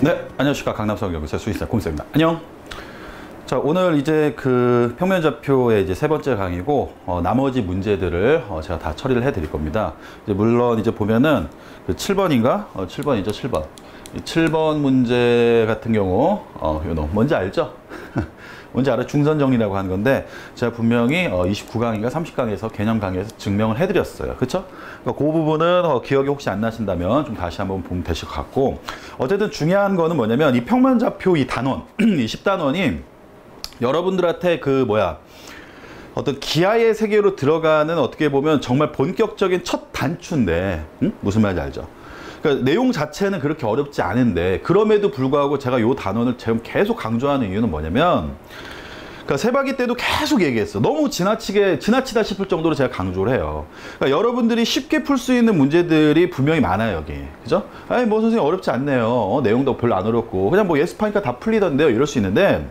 네, 안녕하십니까 강남성 연구소 수의사 곰쌤입니다. 안녕. 자, 오늘 이제 그 평면 좌표의 이제 세 번째 강의고 어, 나머지 문제들을 어, 제가 다 처리를 해 드릴 겁니다. 이제 물론 이제 보면은 그 7번인가? 어, 7번이죠, 7번. 이 7번 문제 같은 경우 어, 요놈 뭔지 알죠? 뭔지 알아? 중선 정리라고 하는 건데 제가 분명히 어, 29강인가 30강에서 개념 강의에서 증명을 해드렸어요. 그렇죠? 그러니까 그 부분은 어, 기억이 혹시 안 나신다면 좀 다시 한번 보면 되실 것 같고 어쨌든 중요한 거는 뭐냐면 이 평면좌표 이 단원, 이 10단원이 여러분들한테 그 뭐야 어떤 기하의 세계로 들어가는 어떻게 보면 정말 본격적인 첫 단추인데 응? 무슨 말인지 알죠? 그러니까 내용 자체는 그렇게 어렵지 않은데 그럼에도 불구하고 제가 요 단원을 지금 계속 강조하는 이유는 뭐냐면 그러니까 세박이 때도 계속 얘기했어. 너무 지나치게 지나치다 싶을 정도로 제가 강조를 해요. 그러니까 여러분들이 쉽게 풀 수 있는 문제들이 분명히 많아요 여기. 그죠? 아니 뭐 선생님 어렵지 않네요. 어, 내용도 별로 안 어렵고 그냥 뭐 예습하니까 다 풀리던데요. 이럴 수 있는데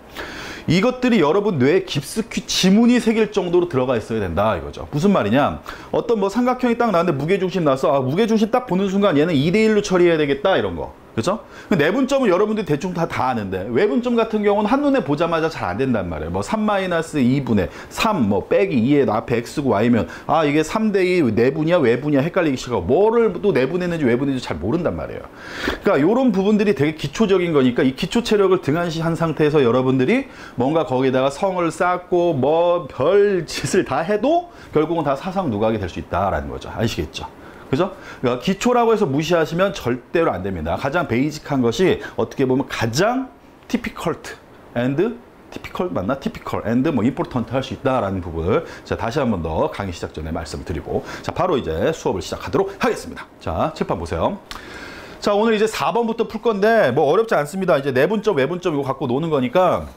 이것들이 여러분 뇌에 깊숙이 지문이 새길 정도로 들어가 있어야 된다 이거죠. 무슨 말이냐? 어떤 뭐 삼각형이 딱 나왔는데 무게중심 나서 아, 무게중심 딱 보는 순간 얘는 2대1로 처리해야 되겠다 이런 거. 그죠? 내분점은 여러분들이 대충 다, 다 아는데 외분점 같은 경우는 한눈에 보자마자 잘 안 된단 말이에요. 뭐 3-2분의 3, 뭐 빼기 2에 앞에 x고 y면 아 이게 3대2 내분이야 외분이야 헷갈리기 시작하고 뭐를 또 내분했는지 외분했는지 잘 모른단 말이에요. 그러니까 이런 부분들이 되게 기초적인 거니까 이 기초 체력을 등한시한 상태에서 여러분들이 뭔가 거기다가 성을 쌓고 뭐 별 짓을 다 해도 결국은 다 사상 누각이 될 수 있다라는 거죠. 아시겠죠? 그죠? 그러니까 기초라고 해서 무시하시면 절대로 안 됩니다. 가장 베이직한 것이 어떻게 보면 가장 티피컬트 앤드 티피컬 맞나? 티피컬 앤드 뭐 임포턴트 할 수 있다라는 부분을 자 다시 한 번 더 강의 시작 전에 말씀을 드리고 자 바로 이제 수업을 시작하도록 하겠습니다. 자 칠판 보세요. 자 오늘 이제 4번부터 풀 건데 뭐 어렵지 않습니다. 이제 내분점 외분점 이거 갖고 노는 거니까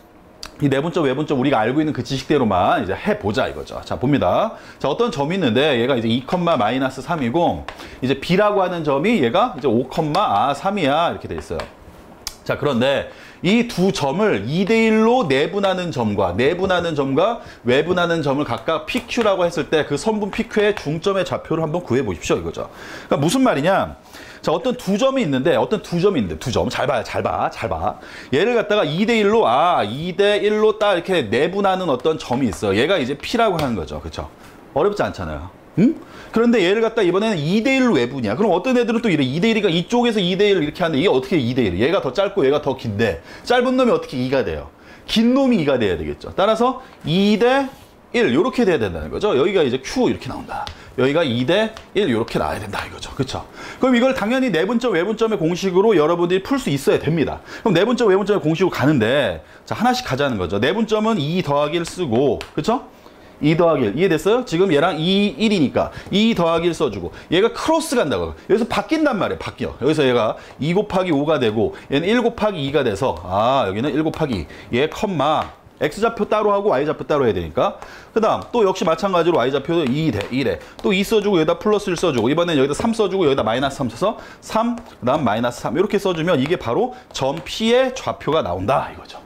이 내분점, 외분점 우리가 알고 있는 그 지식대로만 이제 해보자 이거죠. 자, 봅니다. 자, 어떤 점이 있는데 얘가 이제 2, 마이너스 3이고 이제 B라고 하는 점이 얘가 이제 5, 아, 3이야. 이렇게 돼 있어요. 자, 그런데 이 두 점을 2대1로 내분하는 점과 내분하는 점과 외분하는 점을 각각 PQ라고 했을 때 그 선분 PQ의 중점의 좌표를 한번 구해 보십시오. 이거죠. 그러니까 무슨 말이냐? 자, 어떤 두 점이 있는데, 어떤 두 점이 있는데, 두 점. 잘 봐요, 잘 봐, 잘 봐. 얘를 갖다가 2대 1로, 아, 2대 1로 딱 이렇게 내분하는 어떤 점이 있어. 얘가 이제 P라고 하는 거죠. 그쵸? 어렵지 않잖아요. 응? 그런데 얘를 갖다 이번에는 2대1로 외분이야. 그럼 어떤 애들은 또 이래. 2대1이가 이쪽에서 2대1을 이렇게 하는데 이게 어떻게 2대1? 얘가 더 짧고 얘가 더 긴데 짧은 놈이 어떻게 2가 돼요? 긴 놈이 2가 돼야 되겠죠. 따라서 2대 1 이렇게 돼야 된다는 거죠. 여기가 이제 Q 이렇게 나온다. 여기가 2대 1 이렇게 나와야 된다 이거죠. 그렇죠? 그럼 이걸 당연히 내분점 외분점의 공식으로 여러분들이 풀 수 있어야 됩니다. 그럼 내분점 외분점의 공식으로 가는데 자 하나씩 가자는 거죠. 내분점은 2 더하기 1 쓰고 그렇죠? 2 더하기 1 이해됐어요? 지금 얘랑 2, 1이니까 2 더하기 1 써주고 얘가 크로스 간다고 여기서 바뀐단 말이에요 바뀌어 여기서 얘가 2 곱하기 5가 되고 얘는 1 곱하기 2가 돼서 아 여기는 1 곱하기 2. 얘 컴마 X좌표 따로 하고 Y좌표 따로 해야 되니까. 그 다음 또 역시 마찬가지로 Y좌표도 2돼, 2래. 또 2 써주고 여기다 플러스 1 써주고 이번엔 여기다 3 써주고 여기다 마이너스 3 써서 3, 그 다음 마이너스 3 이렇게 써주면 이게 바로 점 P의 좌표가 나온다 이거죠.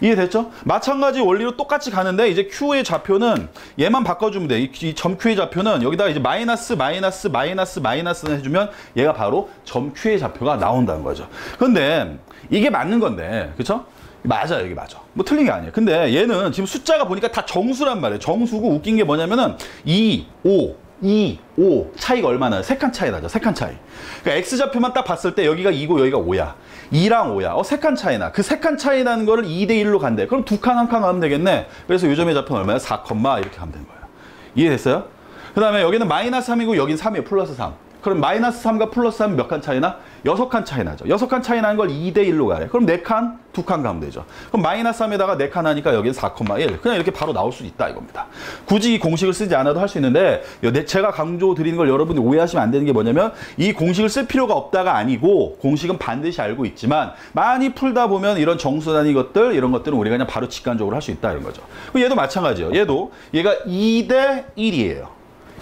이해됐죠? 마찬가지 원리로 똑같이 가는데 이제 Q의 좌표는 얘만 바꿔주면 돼. 이 점 Q의 좌표는 여기다 이제 마이너스 마이너스 마이너스 마이너스 해주면 얘가 바로 점 Q의 좌표가 나온다는 거죠. 근데 이게 맞는 건데, 그렇죠? 맞아 여기 맞아. 뭐 틀린 게 아니에요. 근데 얘는 지금 숫자가 보니까 다 정수란 말이에요. 정수고 웃긴 게 뭐냐면은 2, 5, 2, 5 차이가 얼마나 세 칸 차이 나죠 세 칸 차이. 그러니까 X좌표만 딱 봤을 때 여기가 2고 여기가 5야. 2랑 5야. 어세 칸 차이 나그 세 칸 차이 나는 거를 2 대 1로 간대. 그럼 두 칸 한 칸 가면 되겠네. 그래서 요점의 좌표는 얼마야 4, 이렇게 가면 되는 거예요. 이해됐어요? 그 다음에 여기는 마이너스 3이고 여긴 3이에요. 플러스 3 그럼 마이너스 3과 플러스 3 몇 칸 차이나? 6칸 차이 나죠. 6칸 차이 나는 걸 2대 1로 가래. 그럼 4칸, 2칸 가면 되죠. 그럼 마이너스 3에다가 4칸 하니까 여기는 4,1. 그냥 이렇게 바로 나올 수 있다 이겁니다. 굳이 이 공식을 쓰지 않아도 할 수 있는데 제가 강조 드리는 걸 여러분이 오해하시면 안 되는 게 뭐냐면 이 공식을 쓸 필요가 없다가 아니고 공식은 반드시 알고 있지만 많이 풀다 보면 이런 정수 단위 것들 이런 것들은 우리가 그냥 바로 직관적으로 할 수 있다 이런 거죠. 얘도 마찬가지예요. 얘도 얘가 2대 1이에요.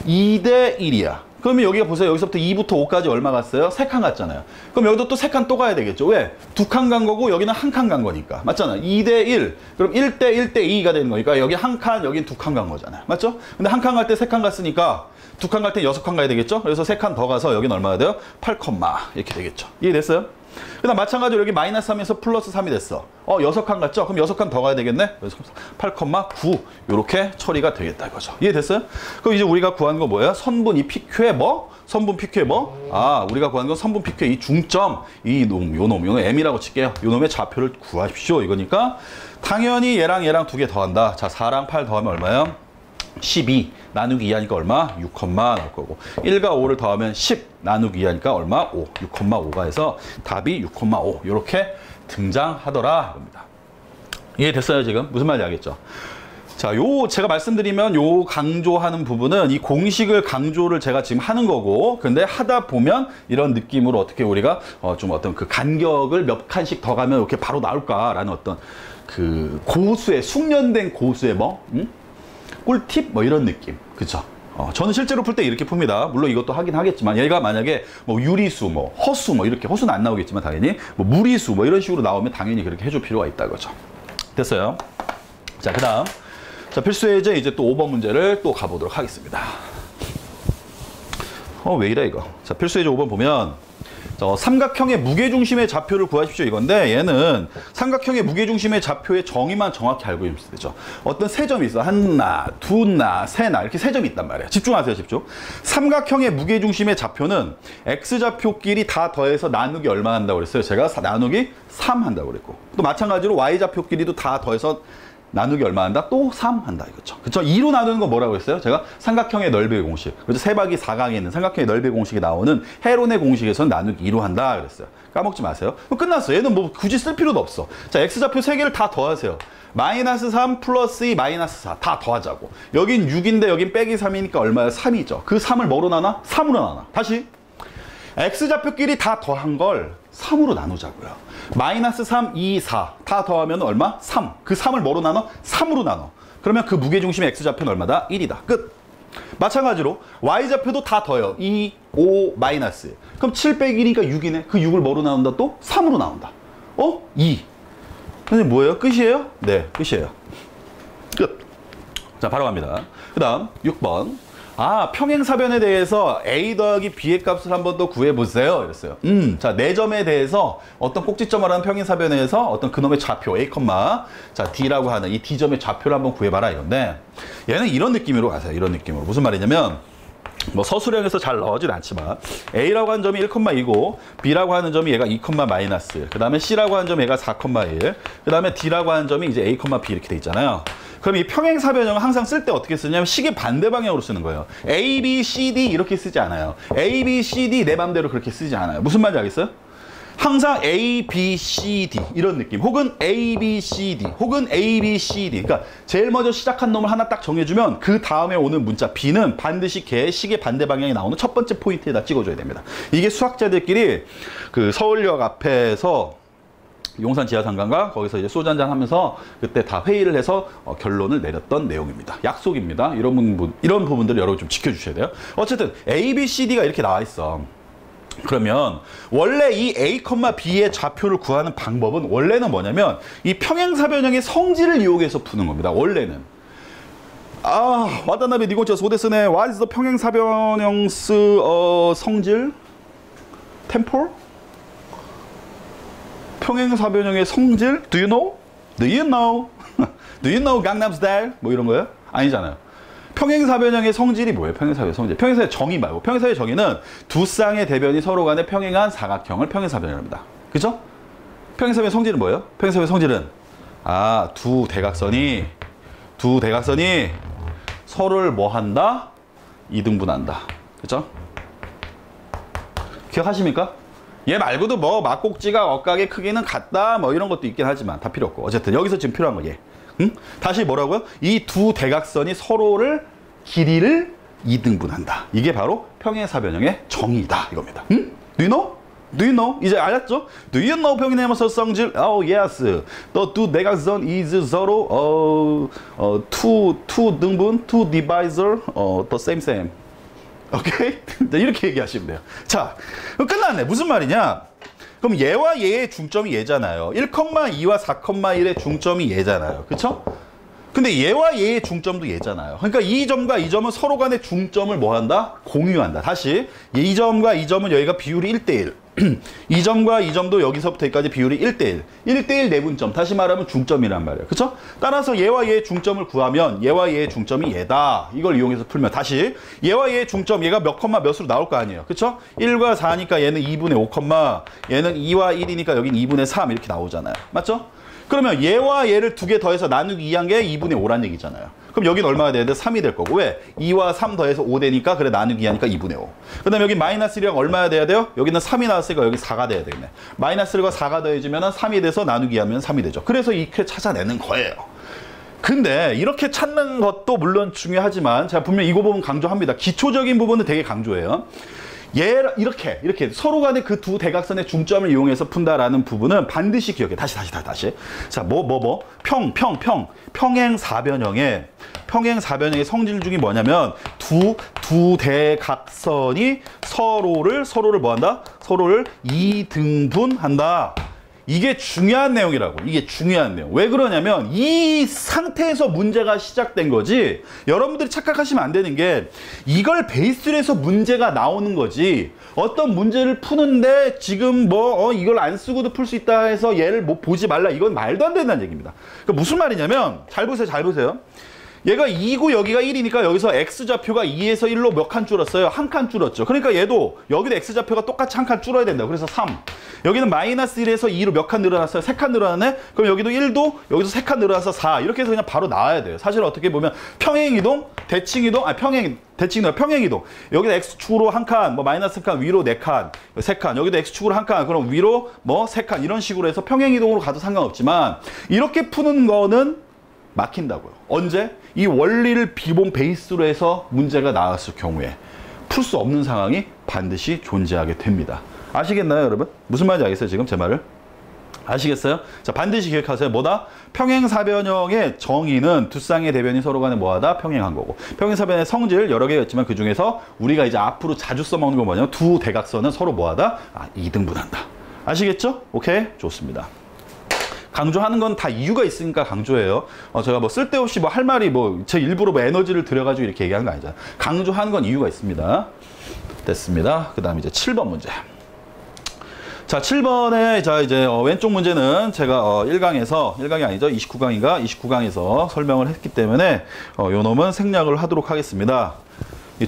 2대 1이야. 그러면 여기가 보세요. 여기서부터 2부터 5까지 얼마 갔어요? 3칸 갔잖아요. 그럼 여기도 또 3칸 또 가야 되겠죠. 왜? 두 칸 간 거고 여기는 한 칸 간 거니까. 맞잖아. 2 대 1. 그럼 1 대 1 대 2가 되는 거니까 여기 한 칸, 여기 두칸 간 거잖아요. 맞죠? 근데 한 칸 갈때세칸 갔으니까 두 칸 갈때 여섯 칸 가야 되겠죠? 그래서 세칸더 가서 여기는 얼마가 돼요? 8, 이렇게 되겠죠. 이해됐어요? 그 다음 마찬가지로 여기 마이너스 3에서 플러스 3이 됐어. 어, 6칸 같죠? 그럼 6칸 더 가야 되겠네? 그래서 8,9 이렇게 처리가 되겠다 이거죠. 이해됐어요? 그럼 이제 우리가 구한 거 뭐예요? 선분 이 PQ의 뭐? 선분 PQ의 뭐? 아, 우리가 구한 건 선분 PQ의 이 중점, 이 놈, 요 놈, 요 놈 M이라고 칠게요. 요 놈의 좌표를 구하십시오. 이거니까 당연히 얘랑 얘랑 두 개 더한다. 자, 4랑 8 더하면 얼마야? 12 나누기 2 하니까 얼마? 6, 나올 거고 1과 5를 더하면 10 나누기 2 하니까 얼마? 5, 6,5가 해서 답이 6,5 이렇게 등장하더라 겁니다. 이해됐어요 지금? 무슨 말인지 알겠죠? 자, 요 제가 말씀드리면 요 강조하는 부분은 이 공식을 강조를 제가 지금 하는 거고, 근데 하다 보면 이런 느낌으로 어떻게 우리가 어, 좀 어떤 그 간격을 몇 칸씩 더 가면 이렇게 바로 나올까라는 어떤 그 고수의 숙련된 고수의 뭐 음? 꿀팁 뭐 이런 느낌, 그쵸? 어, 저는 실제로 풀 때 이렇게 풉니다. 물론 이것도 하긴 하겠지만 얘가 만약에 뭐 유리수, 뭐 허수, 뭐 이렇게 허수는 안 나오겠지만 당연히 뭐 무리수 뭐 이런 식으로 나오면 당연히 그렇게 해줄 필요가 있다 거죠. 됐어요. 자, 그다음 자 필수 예제 이제 또 5번 문제를 또 가보도록 하겠습니다. 어 왜 이래 이거? 자 필수 예제 5번 보면 저 삼각형의 무게중심의 좌표를 구하십시오 이건데 얘는 삼각형의 무게중심의 좌표의 정의만 정확히 알고 있으면 되죠. 어떤 세 점이 있어. 하나, 두나, 세나 이렇게 세 점이 있단 말이에요. 집중하세요, 집중. 삼각형의 무게중심의 좌표는 x좌표끼리 다 더해서 나누기 얼마 한다고 그랬어요. 제가 나누기 3 한다고 그랬고 또 마찬가지로 y좌표끼리도 다 더해서 나누기 얼마 한다? 또 3 한다 이거죠. 그쵸? 2로 나누는 거 뭐라고 했어요? 제가 삼각형의 넓이의 공식. 그래서 세박이 4강에 있는 삼각형의 넓이의 공식이 나오는 헤론의 공식에서는 나누기 2로 한다 그랬어요. 까먹지 마세요. 끝났어. 얘는 뭐 굳이 쓸 필요도 없어. 자, x좌표 3개를 다 더하세요. 마이너스 3 플러스 2 마이너스 4 다 더하자고. 여긴 6인데 여긴 빼기 3이니까 얼마야? 3이죠. 그 3을 뭐로 나눠? 3으로 나눠. 다시. x좌표끼리 다 더한 걸 3으로 나누자고요. 마이너스 3, 2, 4. 다 더하면 얼마? 3. 그 3을 뭐로 나눠? 3으로 나눠. 그러면 그 무게중심의 x좌표는 얼마다? 1이다. 끝. 마찬가지로 y좌표도 다 더요. 2, 5, 마이너스. 그럼 7 빼기 1이니까 6이네. 그 6을 뭐로 나온다? 또 3으로 나온다. 어? 2. 선생님 뭐예요? 끝이에요? 네, 끝이에요. 끝. 자, 바로 갑니다. 그 다음 6번. 아, 평행사변에 대해서 a 더하기 b의 값을 한 번 더 구해보세요. 이랬어요. 음, 자, 4점에 대해서 어떤 꼭지점을 하는 평행사변에서 어떤 그놈의 좌표 a, 자, d라고 하는 이 d점의 좌표를 한번 구해봐라 이건데 얘는 이런 느낌으로 가세요. 이런 느낌으로. 무슨 말이냐면 뭐 서술형에서 잘 나오진 않지만 A라고 하는 점이 1,2고 B라고 하는 점이 얘가 2, 마이너스 그 다음에 C라고 하는 점이 얘가 4,1그 다음에 D라고 하는 점이 이제 A, B 이렇게 돼 있잖아요 그럼 이 평행사변형은 항상 쓸 때 어떻게 쓰냐면 시계 반대 방향으로 쓰는 거예요. A, B, C, D 이렇게 쓰지 않아요. A, B, C, D 내 맘대로 그렇게 쓰지 않아요. 무슨 말인지 알겠어요? 항상 A, B, C, D 이런 느낌. 혹은 A, B, C, D. 혹은 A, B, C, D. 그러니까 제일 먼저 시작한 놈을 하나 딱 정해주면 그 다음에 오는 문자 B는 반드시 개 시계 반대 방향에 나오는 첫 번째 포인트에다 찍어줘야 됩니다. 이게 수학자들끼리 그 서울역 앞에서 용산 지하상가인가 거기서 이제 소주 한잔 하면서 그때 다 회의를 해서 어, 결론을 내렸던 내용입니다. 약속입니다. 이런 부분 이런 부분들 여러분 좀 지켜주셔야 돼요. 어쨌든 A, B, C, D가 이렇게 나와 있어. 그러면 원래 이 A, B의 좌표를 구하는 방법은 원래는 뭐냐면 이 평행사변형의 성질을 이용해서 푸는 겁니다. 원래는. 아, 와다나베 니고치아 소데스네. What 평행사변형스 어, 성질? 템폴? 평행사변형의 성질? Do you know? Do you know? Do you know Gangnam Style? 뭐 이런 거예요? 아니잖아요. 평행사변형의 성질이 뭐예요? 평행사변 성질. 평행사의 정의 말고 평행사의 정의는 두 쌍의 대변이 서로 간에 평행한 사각형을 평행사변이랍니다. 그죠? 평행사변 성질은 뭐예요? 평행사변 성질은 아, 두 대각선이 두 대각선이 서로를 뭐 한다? 이등분한다. 그죠? 기억하십니까? 얘 말고도 뭐 막꼭지가 억각의 크기는 같다 뭐 이런 것도 있긴 하지만 다 필요 없고 어쨌든 여기서 지금 필요한 거 얘. 응? 다시 뭐라고요? 이 두 대각선이 서로를 길이를 이등분한다. 이게 바로 평행사변형의 정의다 이겁니다. 응? Do you know? Do you know? 이제 알았죠? Do you know 평행사변 성질? Oh yes. The 두 대각선 is 서로 어, 어, two, two 등분, two divisor, 어, the same same. 오케이? 이렇게 얘기하시면 돼요. 자, 끝났네. 무슨 말이냐? 그럼 얘와 얘의 중점이 얘잖아요. 1,2와 4,1의 중점이 얘잖아요. 그쵸? 근데 얘와 얘의 중점도 얘잖아요. 그러니까 이 점과 이 점은 서로 간의 중점을 뭐 한다? 공유한다. 다시 이 점과 이 점은 여기가 비율이 1대1. 이 점과 이 점도 여기서부터 여기까지 비율이 1대1. 1대1 내분점. 다시 말하면 중점이란 말이에요. 그쵸? 따라서 얘와 얘의 중점을 구하면 얘와 얘의 중점이 얘다. 이걸 이용해서 풀면 다시 얘와 얘의 중점 얘가 몇 컴마 몇으로 나올 거 아니에요. 그쵸? 1과 4니까 얘는 2분의 5 컴마 얘는 2와 1이니까 여긴 2분의 3 이렇게 나오잖아요. 맞죠? 그러면 얘와 얘를 두 개 더해서 나누기 2한 게 2분의 5란 얘기잖아요. 그럼 여긴 얼마가 돼야 돼? 3이 될 거고 왜? 2와 3 더해서 5 되니까 그래 나누기 하니까 2분의 5. 그 다음에 여기 마이너스 1이랑 얼마야 돼야 돼요? 여기는 3이 나왔으니까 여기 4가 돼야 되겠네. 마이너스 1과 4가 더해지면 3이 돼서 나누기 하면 3이 되죠. 그래서 이렇게 찾아내는 거예요. 근데 이렇게 찾는 것도 물론 중요하지만 제가 분명 이거 부분 강조합니다. 기초적인 부분은 되게 강조해요. 얘 이렇게 이렇게 서로 간의 그 두 대각선의 중점을 이용해서 푼다라는 부분은 반드시 기억해. 다시 다시 다시 다시. 자, 뭐 뭐 뭐. 평, 평, 평. 평행 사변형의 평행 사변형의 성질 중이 뭐냐면 두 두 대각선이 서로를 서로를 뭐 한다? 서로를 이등분한다. 이게 중요한 내용이라고. 이게 중요한 내용. 왜 그러냐면 이 상태에서 문제가 시작된 거지. 여러분들이 착각하시면 안 되는 게 이걸 베이스로 해서 문제가 나오는 거지. 어떤 문제를 푸는데 지금 뭐 어, 이걸 안 쓰고도 풀 수 있다 해서 얘를 뭐 보지 말라. 이건 말도 안 된다는 얘기입니다. 그러니까 무슨 말이냐면 잘 보세요. 잘 보세요. 얘가 2고 여기가 1이니까 여기서 x좌표가 2에서 1로 몇 칸 줄었어요? 한 칸 줄었죠. 그러니까 얘도 여기도 x좌표가 똑같이 한 칸 줄어야 된다. 그래서 3. 여기는 마이너스 1에서 2로 몇 칸 늘어났어요? 3칸 늘어나네? 그럼 여기도 1도 여기서 3칸 늘어나서 4. 이렇게 해서 그냥 바로 나와야 돼요. 사실 어떻게 보면 평행이동, 대칭이동, 아 평행 대칭이동, 평행이동. 여기다 x축으로 한 칸, 뭐 마이너스 한 칸, 위로 네 칸, 세 칸. 여기도 x축으로 한 칸, 그럼 위로 뭐 세 칸. 이런 식으로 해서 평행이동으로 가도 상관없지만 이렇게 푸는 거는 막힌다고요. 언제? 이 원리를 기본 베이스로 해서 문제가 나왔을 경우에 풀 수 없는 상황이 반드시 존재하게 됩니다. 아시겠나요, 여러분? 무슨 말인지 알겠어요, 지금 제 말을? 아시겠어요? 자, 반드시 기억하세요. 뭐다? 평행사변형의 정의는 두 쌍의 대변이 서로 간에 뭐하다? 평행한 거고. 평행사변의 성질 여러 개가 있지만 그 중에서 우리가 이제 앞으로 자주 써먹는 건 뭐냐면 두 대각선은 서로 뭐하다? 아, 이등분한다. 아시겠죠? 오케이? 좋습니다. 강조하는 건 다 이유가 있으니까 강조해요. 어, 제가 뭐 쓸데없이 뭐 할 말이 뭐 제 일부러 뭐 에너지를 들여가지고 이렇게 얘기하는 거 아니잖아요. 강조하는 건 이유가 있습니다. 됐습니다. 그 다음 이제 7번 문제. 자, 7번에 자 이제 어, 왼쪽 문제는 제가 어, 1강에서 1강이 아니죠. 29강인가? 29강에서 설명을 했기 때문에 어, 요 놈은 생략을 하도록 하겠습니다.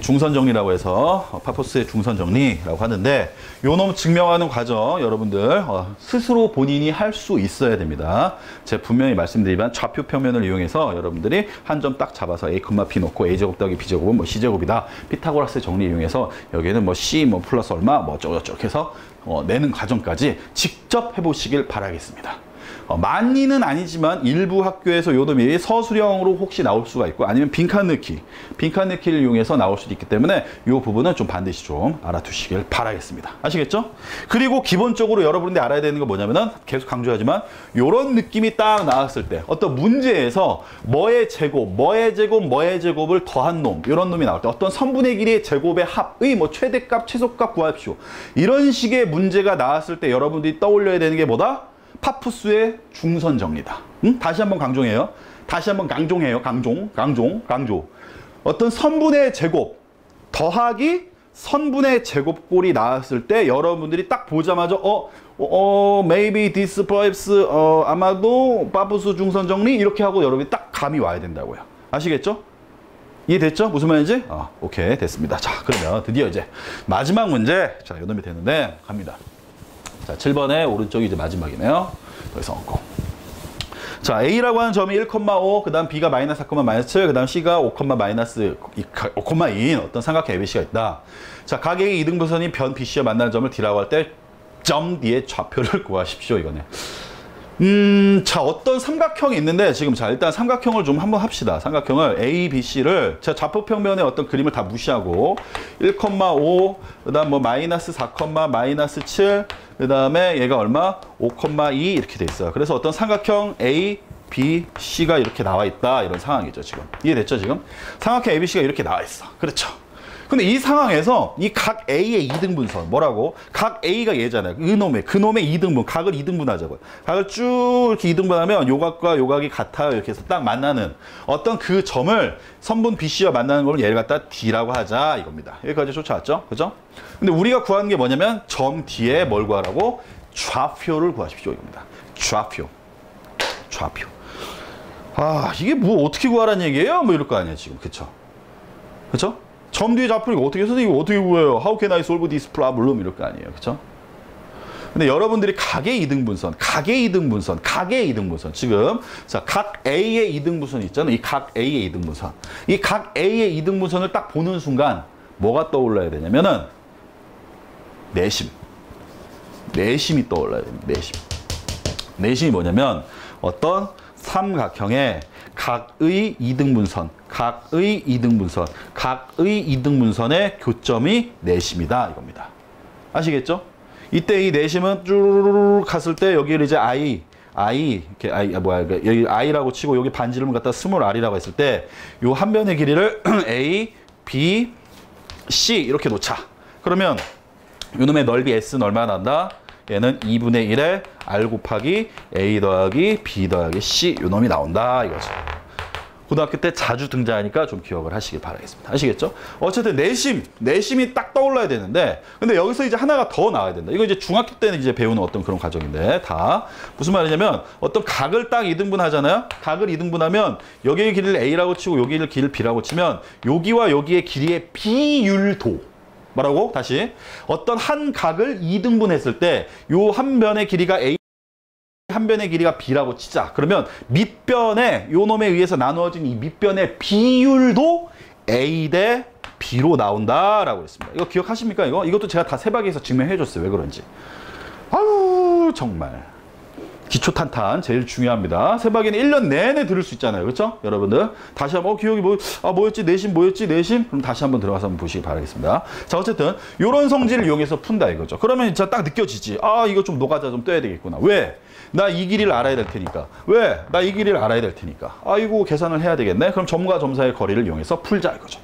중선 정리라고 해서 어, 파포스의 중선 정리라고 하는데 요놈 증명하는 과정 여러분들 어, 스스로 본인이 할 수 있어야 됩니다. 제가 분명히 말씀드리지만 좌표 평면을 이용해서 여러분들이 한 점 딱 잡아서 a, b 놓고 a 제곱 더하기 b 제곱은 뭐 c 제곱이다. 피타고라스 정리 이용해서 여기에는 뭐 c 뭐 플러스 얼마 뭐 어쩌고 저쩌고 해서 어, 내는 과정까지 직접 해보시길 바라겠습니다. 어, 많이는 아니지만 일부 학교에서 요 놈이 서술형으로 혹시 나올 수가 있고 아니면 빈칸 넣기, 빈칸 넣기를 이용해서 나올 수도 있기 때문에 이 부분은 좀 반드시 좀 알아두시길 바라겠습니다. 아시겠죠? 그리고 기본적으로 여러분들이 알아야 되는 건 뭐냐면은 계속 강조하지만 이런 느낌이 딱 나왔을 때 어떤 문제에서 뭐의 제곱, 뭐의 제곱, 뭐의 제곱을 더한 놈 이런 놈이 나올 때 어떤 선분의 길이의 제곱의 합의 뭐 최대값, 최소값 구합시오. 이런 식의 문제가 나왔을 때 여러분들이 떠올려야 되는 게 뭐다? 파푸스의 중선 정리다. 응? 다시 한번 강조해요. 다시 한번 강종해요. 강종, 강종, 강조. 어떤 선분의 제곱 더하기 선분의 제곱꼴이 나왔을 때 여러분들이 딱 보자마자 어, 어, maybe this perhaps 어, 아마도 파푸스 중선 정리 이렇게 하고 여러분이 딱 감이 와야 된다고요. 아시겠죠? 이해됐죠? 무슨 말인지? 아, 오케이 됐습니다. 자, 그러면 드디어 이제 마지막 문제. 자, 요놈이 되는데 갑니다. 자, 7번의 오른쪽이 이제 마지막이네요. 더 이상 없고. 자, A라고 하는 점이 1,5, 그 다음 B가 마이너스 4, 마이너스 7, 그 다음 C가 5, 마이너스 5,2인 어떤 삼각형 ABC가 있다. 자, 가격의 이등분선이 변 BC와 만나는 점을 D라고 할 때 점 D의 좌표를 구하십시오. 이거네. 음, 자, 어떤 삼각형이 있는데, 지금 자, 일단 삼각형을 좀 한번 합시다. 삼각형을 A, B, C를, 제 좌표평면의 어떤 그림을 다 무시하고, 1,5, 그 다음 뭐 마이너스 4, 마이너스 7, 그 다음에 얘가 얼마? 5,2 이렇게 돼 있어요. 그래서 어떤 삼각형 A, B, C가 이렇게 나와 있다. 이런 상황이죠, 지금. 이해됐죠, 지금? 삼각형 A, B, C가 이렇게 나와 있어. 그렇죠. 근데 이 상황에서 이 각 A의 이등분선 뭐라고? 각 A가 얘잖아요. 그놈의 그놈의 이등분 각을 이등분하자고요. 각을 쭉 이렇게 이등분하면 요각과 요각이 같아요. 이렇게 해서 딱 만나는 어떤 그 점을 선분 BC와 만나는 걸 얘를 갖다 D라고 하자 이겁니다. 여기까지 쫓아왔죠? 그죠? 근데 우리가 구하는 게 뭐냐면 점 D에 뭘 구하라고? 좌표를 구하십시오 이겁니다. 좌표. 좌표. 아 이게 뭐 어떻게 구하라는 얘기예요? 뭐 이럴 거 아니에요 지금 그쵸? 그쵸? 점 뒤에 이거 어떻게 선생님 이거 어떻게 구해요? How can I solve this problem? 이럴 거 아니에요 그쵸? 근데 여러분들이 각의 이등분선, 각의 이등분선, 각의 이등분선 지금 자 각 A의 이등분선 있잖아요. 이 각 A의 이등분선. 이 각 A의 이등분선을 딱 보는 순간 뭐가 떠올라야 되냐면은 내심. 내심이 떠올라야 됩니다. 내심. 내심이 뭐냐면 어떤 삼각형의 각의 이등분선, 각의 이등분선, 각의 이등분선의 교점이 내심이다 이겁니다. 아시겠죠? 이때 이 내심은 쭈르르르 갔을 때 여기를 이제 i, i 이렇게 i 아, 뭐야 여기 i라고 치고 여기 반지름을 갖다 스몰 r이라고 했을 때 요 한 변의 길이를 a, b, c 이렇게 놓자. 그러면 요놈의 넓이 s는 얼마나 난다? 얘는 2분의 1에 r 곱하기 a 더하기 b 더하기 c 요 놈이 나온다 이거죠. 고등학교 때 자주 등장하니까 좀 기억을 하시길 바라겠습니다. 아시겠죠? 어쨌든 내심, 내심이 딱 떠올라야 되는데 근데 여기서 이제 하나가 더 나와야 된다. 이거 이제 중학교 때는 이제 배우는 어떤 그런 과정인데 다 무슨 말이냐면 어떤 각을 딱 이등분 하잖아요. 각을 이등분 하면 여기의 길이를 A라고 치고 여기를 길이를 B라고 치면 여기와 여기의 길이의 비율도 뭐라고? 다시 어떤 한 각을 이등분했을 때 요 한 변의 길이가 A 한 변의 길이가 B라고 치자. 그러면 밑변의 요 놈에 의해서 나누어진 이 밑변의 비율도 A 대 B로 나온다라고 했습니다. 이거 기억하십니까? 이거 이것도 제가 다 세박에서 증명해 줬어요. 왜 그런지. 아유 정말 기초 탄탄 제일 중요합니다. 세박에는 1년 내내 들을 수 있잖아요. 그렇죠? 여러분들 다시 한번 어, 기억이 뭐, 아, 뭐였지? 내심 뭐였지? 내심? 그럼 다시 한번 들어가서 한번 보시기 바라겠습니다. 자 어쨌든 이런 성질을 이용해서 푼다 이거죠. 그러면 진짜 딱 느껴지지. 아 이거 좀 노가자 좀 떠야 되겠구나. 왜? 나 이 길이를 알아야 될 테니까. 왜? 나 이 길이를 알아야 될 테니까. 아이고 계산을 해야 되겠네. 그럼 점과 점사의 거리를 이용해서 풀자 이거죠.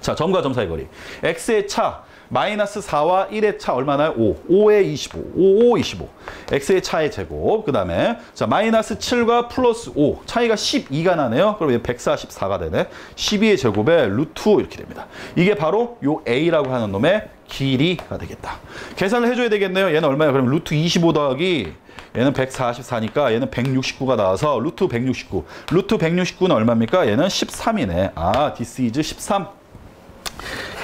자 점과 점사의 거리. x의 차 마이너스 4와 1의 차 얼마나요? 5. 5에 25. 5, 5, 25. x의 차의 제곱. 그 다음에 자 마이너스 7과 플러스 5. 차이가 12가 나네요. 그럼 144가 되네. 12의 제곱에 루트 이렇게 됩니다. 이게 바로 요 a라고 하는 놈의 길이가 되겠다. 계산을 해줘야 되겠네요. 얘는 얼마예요? 그럼 루트 25 더하기 얘는 144니까 얘는 169가 나와서 루트 169. 루트 169는 얼마입니까? 얘는 13이네. 아, this is 13.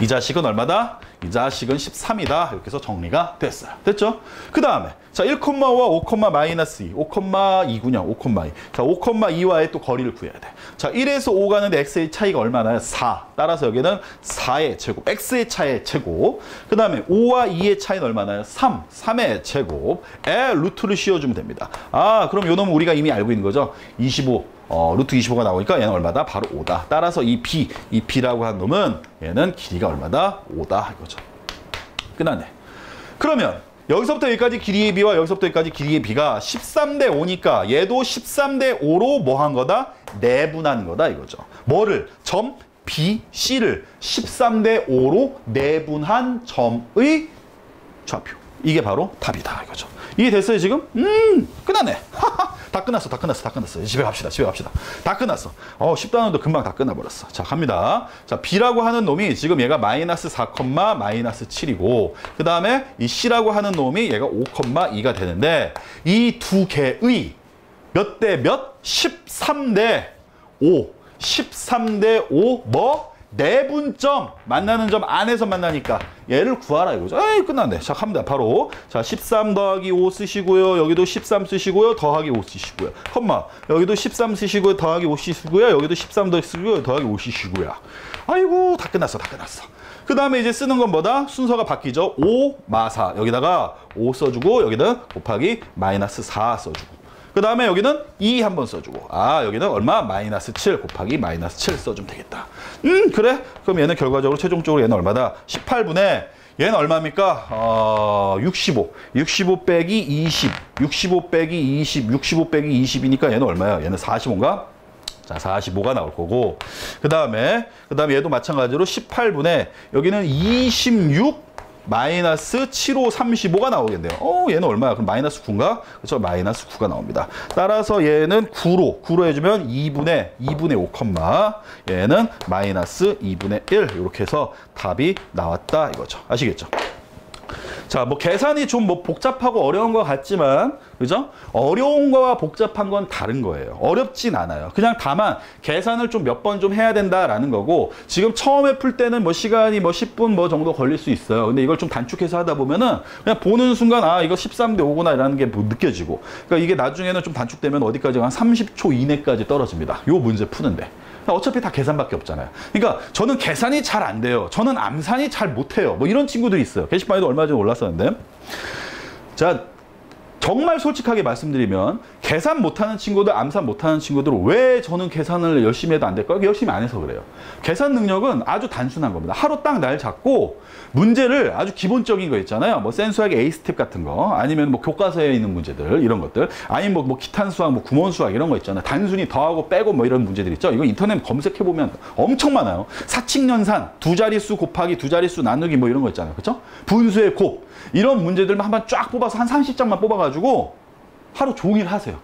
이 자식은 얼마다? 이 자식은 13이다. 이렇게 해서 정리가 됐어요. 됐죠? 그 다음에 자 1,5와 5, 마이너스 2, 5,2군요. 5,2. 자 5,2와의 또 거리를 구해야 돼. 자 1에서 5 가는데 x의 차이가 얼마나요? 4. 따라서 여기는 4의 제곱. x의 차의 제곱. 그 다음에 5와 2의 차이는 얼마나요? 3. 3의 제곱에 루트를 씌워주면 됩니다. 아 그럼 요 놈은 우리가 이미 알고 있는 거죠? 25. 어, 루트 25가 나오니까 얘는 얼마다? 바로 5다. 따라서 이 B, 이 B라고 한 놈은 얘는 길이가 얼마다? 5다. 이거죠. 끝났네. 그러면 여기서부터 여기까지 길이의 B와 여기서부터 여기까지 길이의 B가 13대 5니까 얘도 13대 5로 뭐 한 거다? 내분한 거다 이거죠. 뭐를? 점 B, C를 13대 5로 내분한 점의 좌표. 이게 바로 답이다 이거죠. 이해 됐어요 지금? 음 끝났네. 다 끝났어, 다 끝났어, 다 끝났어. 집에 갑시다, 집에 갑시다. 다 끝났어. 어, 10단원도 금방 다 끝나버렸어. 자, 갑니다. 자, B라고 하는 놈이 지금 얘가 마이너스 4, 마이너스 7이고, 그 다음에 이 C라고 하는 놈이 얘가 5, 2가 되는데, 이 두 개의 몇 대 몇? 13대 5. 13대 5, 뭐? 내분점 만나는 점 안에서 만나니까 얘를 구하라 이거죠. 에이 끝났네. 자 갑니다. 바로 자13 더하기 5 쓰시고요. 여기도 13 쓰시고요. 더하기 5 쓰시고요. 컴마 여기도 13 쓰시고요. 더하기 5 쓰시고요. 여기도 13더 쓰시고요. 더하기 5 쓰시고요. 아이고 다 끝났어. 다 끝났어. 그 다음에 이제 쓰는 건 뭐다? 순서가 바뀌죠. 5 마사 여기다가 5 써주고 여기다 곱하기 마이너스 4 써주고 그 다음에 여기는 2 한번 써주고 아 여기는 얼마? 마이너스 7 곱하기 마이너스 7 써주면 되겠다. 음 그래? 그럼 얘는 결과적으로 최종적으로 얘는 얼마다? 18분의 얘는 얼마입니까? 어, 65. 65 빼기 20. 65 빼기 20. 65 빼기 20이니까 얘는 얼마야? 얘는 45인가? 자, 45가 나올 거고. 그 다음에, 그 다음에 얘도 마찬가지로 18분의 여기는 26 마이너스 75, 35가 나오겠네요. 어, 얘는 얼마야? 그럼 마이너스 9인가? 그렇죠. 마이너스 9가 나옵니다. 따라서 얘는 9로, 9로 해주면 2분의, 2분의 5 컴마. 얘는 마이너스 2분의 1. 이렇게 해서 답이 나왔다 이거죠. 아시겠죠? 자, 뭐 계산이 좀 뭐 복잡하고 어려운 것 같지만, 그죠? 어려운 거와 복잡한 건 다른 거예요. 어렵진 않아요. 그냥 다만 계산을 좀 몇 번 좀 해야 된다라는 거고, 지금 처음에 풀 때는 뭐 시간이 뭐 10분 뭐 정도 걸릴 수 있어요. 근데 이걸 좀 단축해서 하다 보면은 그냥 보는 순간 아, 이거 13대 5구나라는 게 뭐 느껴지고. 그러니까 이게 나중에는 좀 단축되면 어디까지 한 30초 이내까지 떨어집니다. 요 문제 푸는데. 어차피 다 계산밖에 없잖아요. 그러니까 저는 계산이 잘 안 돼요. 저는 암산이 잘 못해요. 뭐 이런 친구들이 있어요. 게시판에도 얼마 전에 올랐었는데. 자, 정말 솔직하게 말씀드리면 계산 못하는 친구들, 암산 못하는 친구들은 왜 저는 계산을 열심히 해도 안 될까요? 열심히 안 해서 그래요. 계산 능력은 아주 단순한 겁니다. 하루 딱 날 잡고 문제를 아주 기본적인 거 있잖아요. 뭐 센수학의 A 스텝 같은 거, 아니면 뭐 교과서에 있는 문제들 이런 것들, 아니면 뭐, 뭐 기탄 수학, 뭐 구몬 수학 이런 거 있잖아요. 단순히 더하고 빼고 뭐 이런 문제들 있죠. 이거 인터넷 검색해 보면 엄청 많아요. 사칙연산, 두 자릿수 곱하기 두 자릿수 나누기 뭐 이런 거 있잖아요. 그렇죠? 분수의 곱 이런 문제들만 한번 쫙 뽑아서 한 30장만 뽑아가 지고 하루 종일 하세요.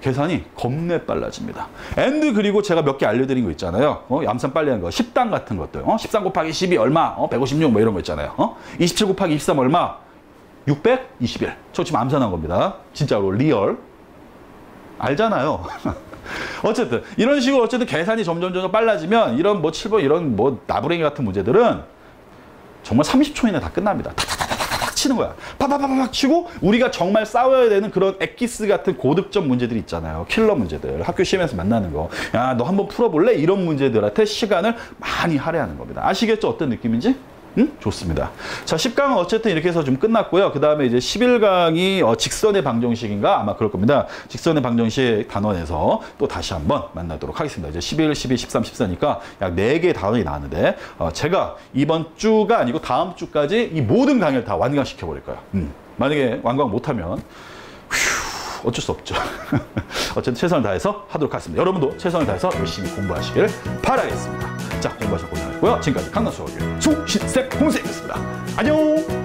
계산이 겁내 빨라집니다. 엔드 그리고 제가 몇 개 알려드린 거 있잖아요. 어, 암산 빨리 하는 거. 10단 같은 것들. 어, 13 곱하기 12 얼마? 어, 156 뭐 이런 거 있잖아요. 어? 27 곱하기 23 얼마? 621. 저 지금 암산한 겁니다. 진짜로 리얼. 알잖아요. 어쨌든 이런 식으로 어쨌든 계산이 점점 점점 빨라지면 이런 뭐 7번 이런 뭐 나부랭이 같은 문제들은 정말 30초 이내 다 끝납니다. 탁탁탁탁탁 치는 거야. 파파파파팍 치고 우리가 정말 싸워야 되는 그런 엑기스 같은 고득점 문제들 있잖아요. 킬러 문제들. 학교 시험에서 만나는 거. 야, 너 한번 풀어볼래? 이런 문제들한테 시간을 많이 할애하는 겁니다. 아시겠죠? 어떤 느낌인지? 응? 좋습니다. 자, 10강은 어쨌든 이렇게 해서 좀 끝났고요. 그 다음에 이제 11강이 어, 직선의 방정식인가? 아마 그럴 겁니다. 직선의 방정식 단원에서 또 다시 한번 만나도록 하겠습니다. 이제 11, 12, 13, 14니까 약 4개의 단원이 나왔는데, 어, 제가 이번 주가 아니고 다음 주까지 이 모든 강의를 다 완강시켜 버릴 거예요. 음. 만약에 완강 못하면, 휴, 어쩔 수 없죠. 어쨌든 최선을 다해서 하도록 하겠습니다. 여러분도 최선을 다해서 열심히 공부하시길 바라겠습니다. 자, 공부하셔서 고생하셨고요. 지금까지 강남수학의 수신쌤 공생이었습니다. 안녕!